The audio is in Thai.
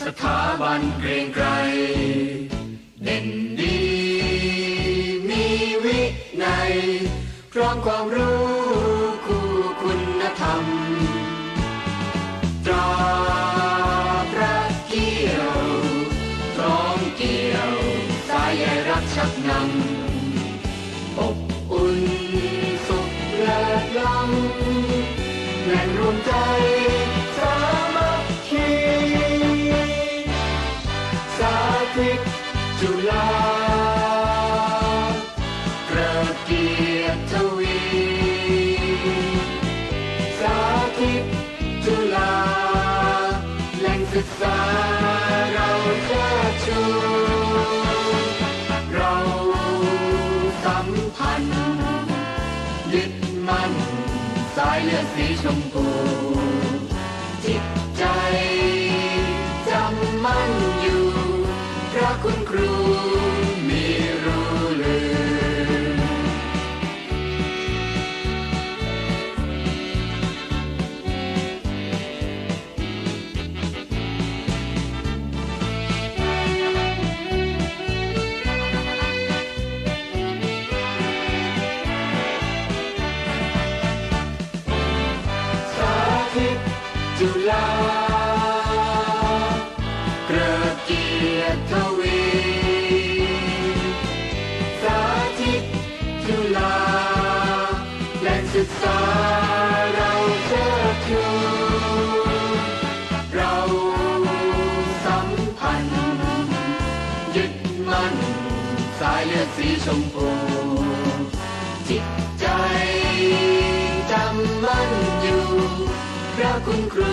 สถาบันเกรียงไกรเด่นดีมีวินัยพร้อมความรู้คู่คุณธรรม ตราพระเกี่ยวพร้อมเกี่ยว สายใยรักชักนำอบอุ่นสุขเลิศล้ำแหล่งรวมใจาธิตจุฬาเกริกเกียรติทวีสาธิตจุฬาแหล่งศึกษาเราเชิดชูเราสัมพันธ์ยึดมั่นสายเลือดสีชมพูจิตใจ จุฬาเกริกเกียรติทวีสาธิตจุฬาแหล่งศึกษาเราเชิดชูเราสัมพันธ์ยึดมั่นสายเลือดสีชมพูจิต พระคุณครู